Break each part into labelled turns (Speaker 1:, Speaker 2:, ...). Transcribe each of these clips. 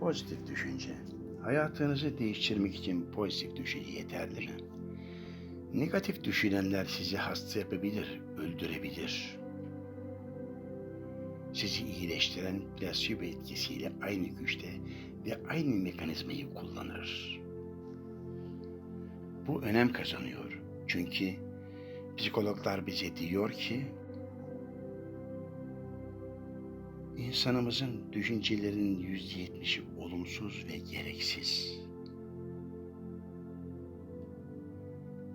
Speaker 1: Pozitif düşünce. Hayatınızı değiştirmek için pozitif düşünce yeterli mi? Negatif düşünenler sizi hasta yapabilir, öldürebilir. Sizi iyileştiren plasebo etkisiyle aynı güçte ve aynı mekanizmayı kullanır. Bu önem kazanıyor. Çünkü psikologlar bize diyor ki İnsanımızın düşüncelerinin yüzde yetmişi olumsuz ve gereksiz.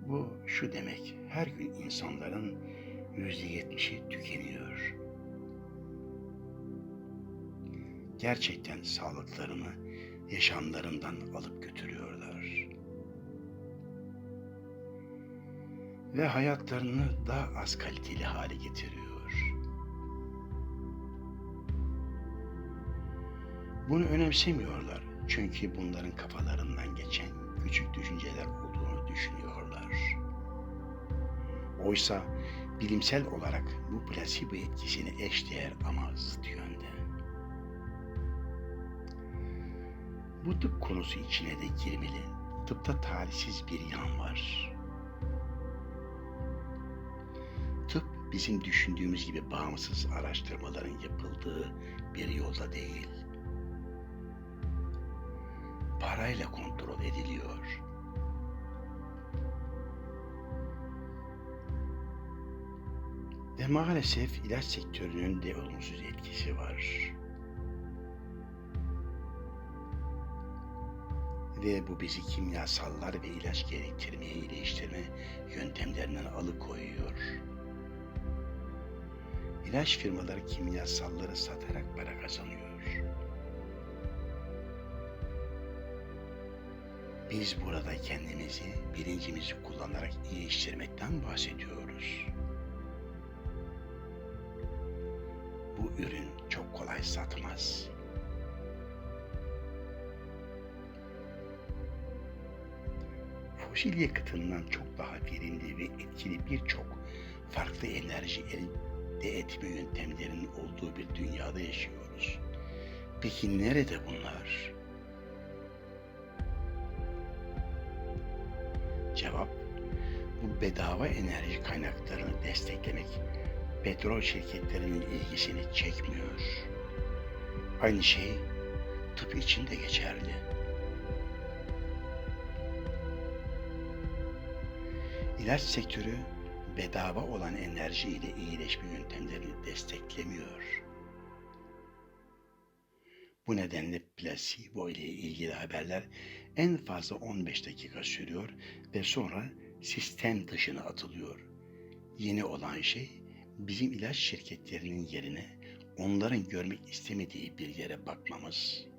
Speaker 1: Bu şu demek, her gün insanların yüzde yetmişi tükeniyor. Gerçekten sağlıklarını yaşamlarından alıp götürüyorlar. Ve hayatlarını daha az kaliteli hale getiriyor. Bunu önemsemiyorlar. Çünkü bunların kafalarından geçen küçük düşünceler olduğunu düşünüyorlar. Oysa bilimsel olarak bu plasebo etkisini eşdeğer ama zıt yönde. Bu tıp konusu içine de girmeli. Tıpta talihsiz bir yan var. Tıp bizim düşündüğümüz gibi bağımsız araştırmaların yapıldığı bir yolda değil parayla kontrol ediliyor. Ve maalesef ilaç sektörünün de olumsuz etkisi var. Ve bu bizi kimyasallar ve ilaç gerektirmeye iyileştirme yöntemlerinden alıkoyuyor. İlaç firmaları kimyasalları satarak para kazanıyor. Biz burada kendimizi, bilincimizi kullanarak iyileştirmekten bahsediyoruz. Bu ürün çok kolay satmaz. Fosil yakıtından çok daha verimli ve etkili birçok farklı enerji elde etme yöntemlerinin olduğu bir dünyada yaşıyoruz. Peki nerede bunlar? Cevap, bu bedava enerji kaynaklarını desteklemek petrol şirketlerinin ilgisini çekmiyor. Aynı şey tıp için de geçerli. İlaç sektörü bedava olan enerji ile iyileşme yöntemlerini desteklemiyor. Bu nedenle plasebo ile ilgili haberler en fazla 15 dakika sürüyor ve sonra sistem dışına atılıyor. Yeni olan şey bizim ilaç şirketlerinin yerine onların görmek istemediği bir yere bakmamız.